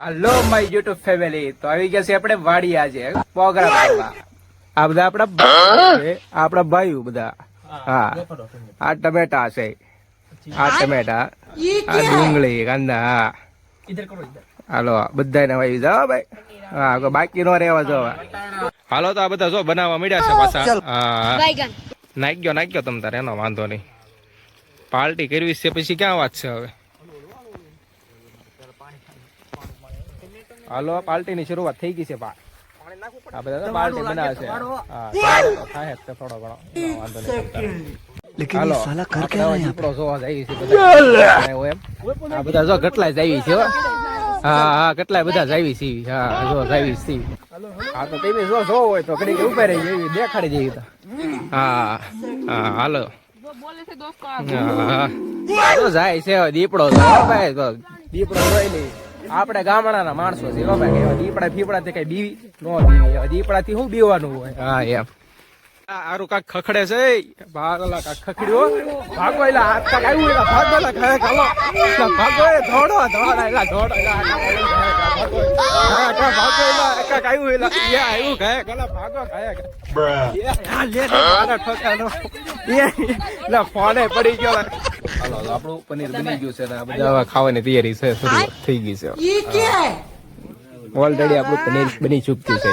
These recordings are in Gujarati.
હલો માય યુટ્યુબ ફેમિલી તો આવી ગયા છે આપણે વાડી આજે પ્રોગ્રામ આ બધા આપણા આપણા ભાઈઓ બધા. હા આ ટમેટા છે. આ ટમેટા આ ડુંગળી કાંદા હા. હાલો બધા ને ભાઈ જાઓ ભાઈ. હા બાકી નો રેવા જો હાલો તો આ બધા જો બનાવવા મળ્યા છે પાછા. હા. નાખ્યો ગયો તમ તારે એનો વાંધો નહીં. પાર્ટી કરવી છે પછી ક્યાં વાત છે હવે? હાલો પાર્ટી ની શરૂઆત થઈ ગઈ છે બા. આ બધા તો પાર્ટી બનાવે છે. હા ચાલો તો થાય તે થોડો ઘણો. વાંધો નહીં હાલો આપણે હવે દીપડો જોવા જઈએ છીએ બધા. એમ? આ બધા જો કેટલાય જાવી છે હા. હા કેટલાય બધા જાવી છે હા જો જાવી છે હા તો તમે જો જો હોય તો ઘડીક ઊભા રહી જેવી દેખાડી જેવી તો. હા હા હાલો. જાય છે દીપડો ભાઈ તો દીપડો જોઈ લે આપણે ગામડાના માણસો છે ભાઈ હવે દીપડા ફીપડા થી કઈ બીવી નો બીવી દીપડા થી શું બીવાનું હોય? હા એમ. આ આરું કાક ખખડે છે ભાગલા કાક ખખડ્યો ભાગો એલા હાથ કાક આવ્યું એલા ભાગો એલા ભાગો એ ધોડો ધોડો એલા એલા ભાગો એલા કાક આવ્યું એલા. આવ્યું ખાય ખાલા ભાગો ખાય યા, લે લે, ઠોકાનો. યા, એલા ફોને પડી ગયો આપણું પનીર બની ગયું છે અને બધા ખાવાની તૈયારી છે શરૂ થઈ ગઈ છે. ઓલરેડી આપણું પનીર બની ચૂક્યું છે.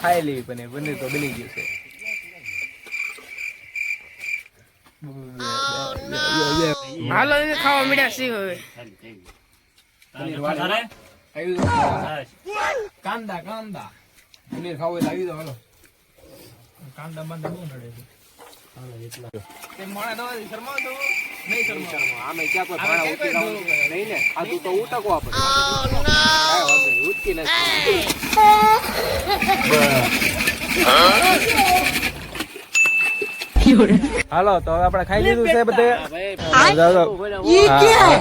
ખાઈ લેવી પનીર. પનીર તો બની ગયું છે. કાંદા કાંદા. પનીર ખાવું એટલે આવી દો હાલો. કાંદા બાંદા બહુ નડે છે. હાલો તો આપડે ખાઈ લીધું છે બધે.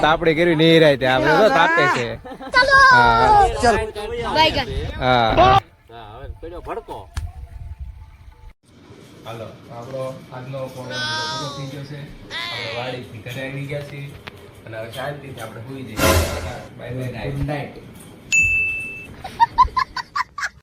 આપડે કર્યું નહીં ત્યાં આપડે તાપે છે. હા. હા. ભડકો. હાલો, આપણો આજનો પ્રોગ્રામ પૂરો થઈ ગયો છે. આપણે વાડીથી ઘરે આવી ગયા છીએ. અને હવે શાંતિથી આપણે સુઈ જઈએ. Bye bye good night